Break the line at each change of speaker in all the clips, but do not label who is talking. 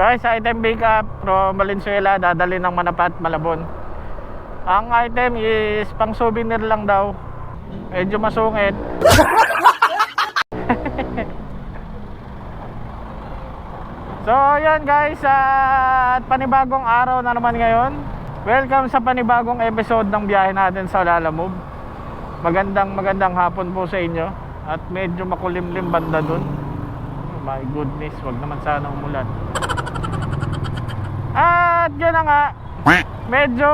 Guys, item pick up from Valenzuela, dadali ng Manapat, Malabon. Ang item is pang souvenir lang daw. Medyo masungit. so, yan guys, ah, at panibagong araw na naman ngayon. Welcome sa panibagong episode ng biyahe natin sa Lalamove. Magandang magandang hapon po sa inyo. At medyo makulimlim banda dun. Oh my goodness, wag naman sana umulan. At yun na nga, medyo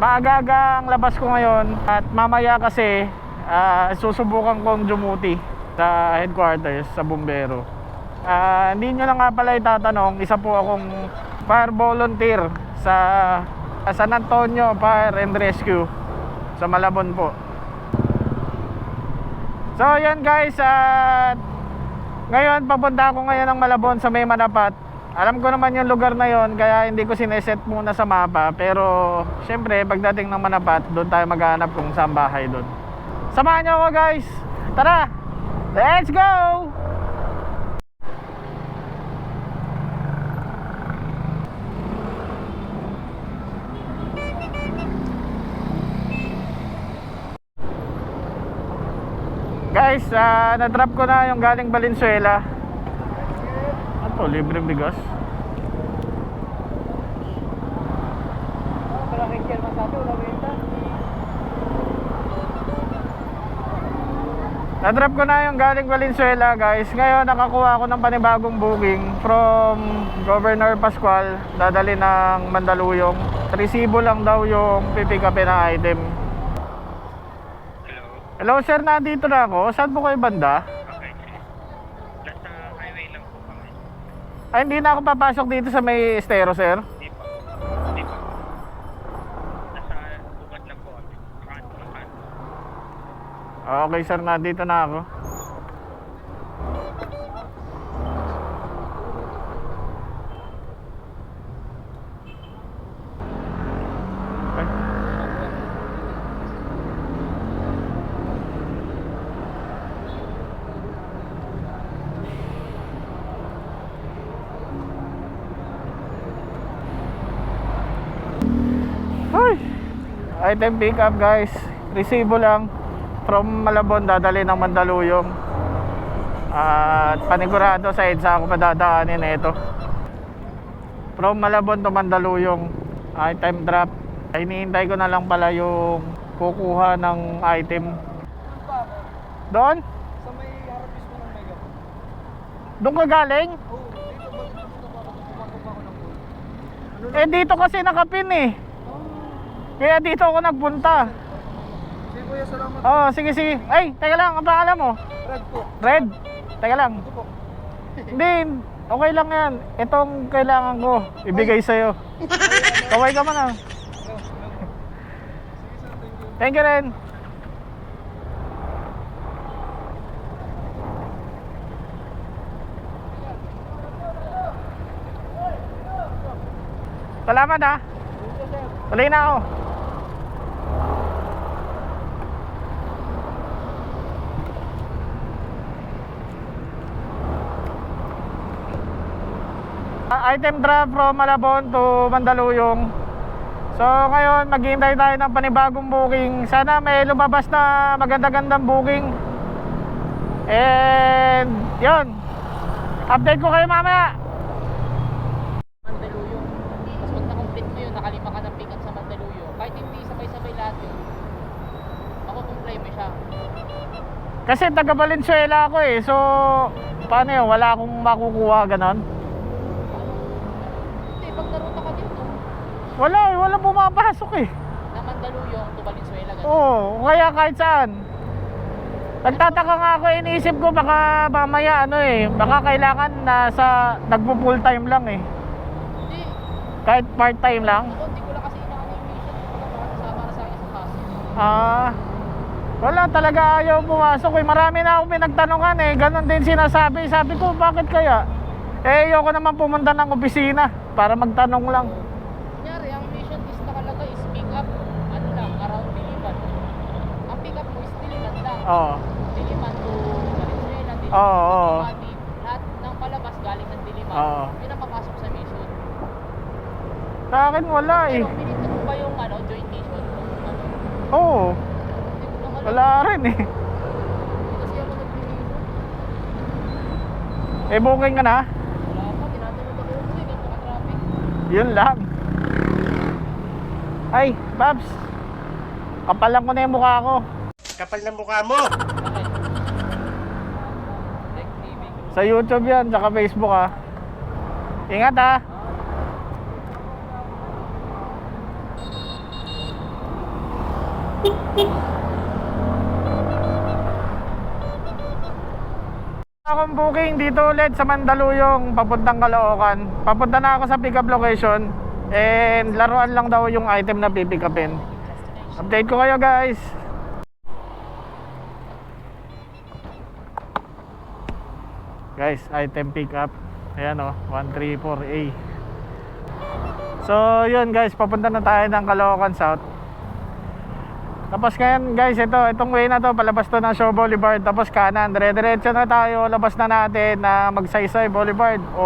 maaga ang labas ko ngayon at mamaya kasi ah, susubukan kong dumuti sa headquarters sa bumbero. Ah, hindi nyo lang nga pala itatanong, isa po akong fire volunteer sa San Antonio Fire and Rescue sa Malabon po. So yan guys, at ngayon papunta ako ngayon ng Malabon sa May Manapat. Alam ko naman yung lugar na yon kaya hindi ko sineset muna sa mapa pero syempre pagdating ng Manapat doon tayo maghanap kung saan bahay doon. Samahan niyo ako guys. Tara. Let's go. Guys, ah, na-drop ko na yung galing Valenzuela. Ano to, libreng bigas? Na-drop ko na yung galing Valenzuela guys. Ngayon nakakuha ako ng panibagong booking from Governor Pascual. Dadali ng Mandaluyong. Resibo lang daw yung pipick upin na item.
Hello.
Hello sir, nandito na ako. Saan po kayo banda?
Okay. Nasa highway lang po kami.
Ay, hindi na ako papasok dito sa may estero sir.
Hindi pa. Hindi pa. Nasa bukad lang po.
Okay sir, nandito na ako. Ay. Ay. Item pick up guys. Resibo lang from Malabon dadali ng Mandaluyong. At panigurado sa EDSA ako padadaanin ito. From Malabon to Mandaluyong. Item drop. Ay, Hinihintay ko na lang pala yung kukuha ng item. Doon?
Sa may harap mismo ng mega.
Doon ka galing?
Oo, dito ba dito pa ako ng.
Eh dito kasi nakapin eh. Kaya dito ako nagpunta.
Sige kuya, salamat.
Oh, sige sige. Ay, teka lang, ang pangalan mo?
Red po.
Red. Teka lang.
Ito po.
Hindi, okay lang yan. Itong kailangan ko, ibigay sa'yo. Kaway ka man ah.
Thank you.
Rin. Salamat ha.
Sir.
Tuloy na ako. Item drop from Malabon to Mandaluyong. So ngayon maghihintay tayo ng panibagong booking. Sana may lumabas na maganda-gandang booking. And yun. Update ko kayo mamaya.
Mandaluyong. Tapos pag na-complete mo yun, nakalima ka ng pick-up sa Mandaluyong. Kahit hindi sabay-sabay lahat yun, makukumplay mo siya.
Kasi taga Valenzuela ako eh. So paano yun? Wala akong makukuha ganon. Wala eh. Wala pumapasok eh.
na Mandaluyong to Valenzuela, ganun.
Oo, kaya kahit saan. Nagtataka nga ako, iniisip ko baka mamaya ano eh, baka kailangan nasa nagpo full time lang eh.
Hindi,
Kahit part time lang.
ako, hindi ko lang kasi inaano yung mission. Baka na sa akin sa kaso.
Ah, wala talaga ayaw pumasok eh. Marami na akong pinagtanungan eh. Ganon din sinasabi. Sabi ko, bakit kaya? Eh, ayoko naman pumunta ng opisina para magtanong lang.
Kunyari, ang mission is nakalagay is pick up, ano lang, around Diliman. Ang pick up mo is Diliman lang.
Oo.
Diliman to Valenzuela, Diliman
Oo,
to
oo.
Makati. Lahat ng palabas galing ng Diliman.
Oo.
Yun ang
Sa akin wala eh.
Pero pinindot mo ba yung ano, joint mission? Yung Ano?
Oo,
Hindi ko lang alam.
wala rin eh.
Hindi kasi ako nag-mission.
Eh, booking ka na?
Wala pa, tinatanong ako kasi ganito ka-traffic.
Yun lang. Ay, Babs. Kapalan ko na yung mukha ko.
Kapal ng mukha mo!
Sa YouTube yan, saka Facebook ah. Ingat ah. Akong booking dito ulit sa Mandaluyong papuntang Caloocan. Papunta na ako sa pick-up location and laruan lang daw yung item na pipick upin. Update ko kayo guys. Guys, item pickup. Ayan o, 134A. So, yun guys, papunta na tayo ng Caloocan South. Tapos ngayon guys, ito, itong way na to, palabas to ng Show Boulevard. Tapos kanan, dire-diretso na tayo, labas na natin na Magsaysay Boulevard o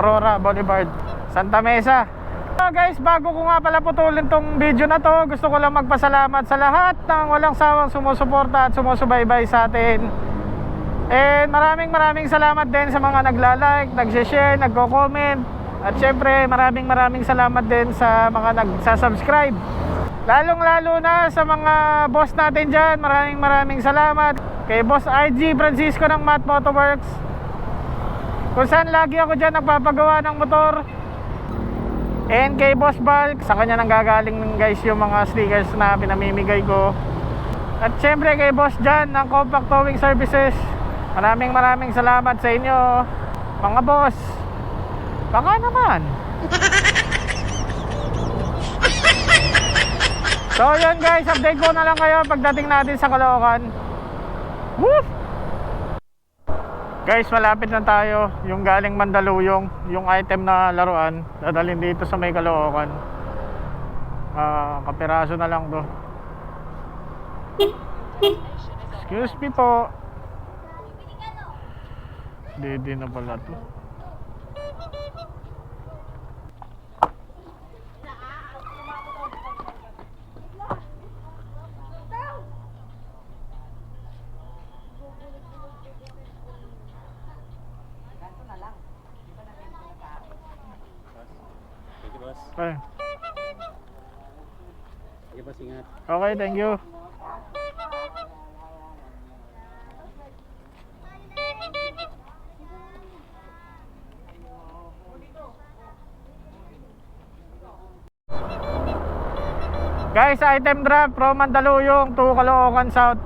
Aurora Boulevard. Santa Mesa. So guys, bago ko nga pala putulin tong video na to, gusto ko lang magpasalamat sa lahat ng walang sawang sumusuporta at sumusubaybay sa atin. And maraming maraming salamat din sa mga nagla-like, nag-share, nagko-comment. At syempre, maraming maraming salamat din sa mga nagsasubscribe. Lalong lalo na sa mga boss natin dyan, maraming maraming salamat. Kay Boss RG Francisco ng Matt Motorworks. Kung saan lagi ako dyan nagpapagawa ng motor. And kay Boss Balk, sa kanya nang gagaling guys yung mga stickers na pinamimigay ko. At syempre kay Boss Jan ng Compact Towing Services. Maraming maraming salamat sa inyo, mga boss. Baka naman. so yun guys, update ko na lang kayo pagdating natin sa Caloocan. Woo! Guys, malapit na tayo. Yung galing Mandaluyong, yung item na laruan, dadalhin dito sa may Caloocan. Ah, kapiraso na lang to. Excuse me po. Dede na pala to.
Boss.
Okay. Thank you, Guys, item drop from Mandaluyong to Caloocan South.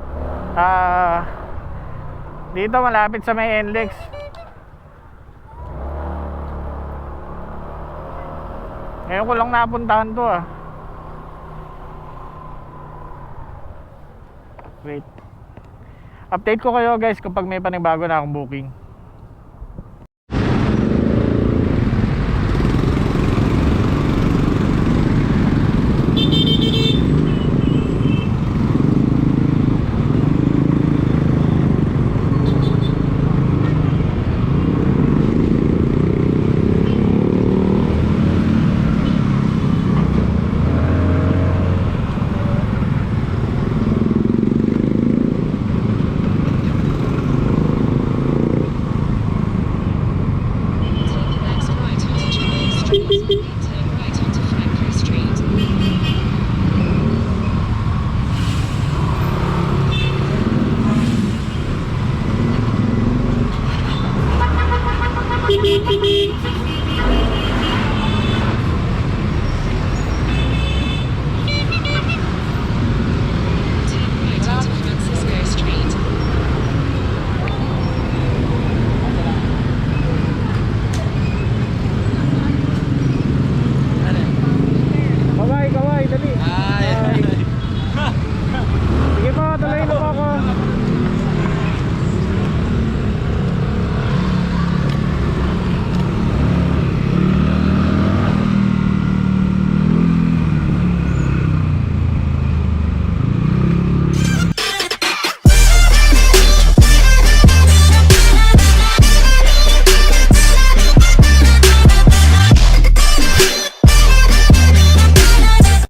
Ah, dito malapit sa may NLEX. Ngayon ko lang napuntahan to ah. Wait. Update ko kayo guys kapag may panibago na akong booking.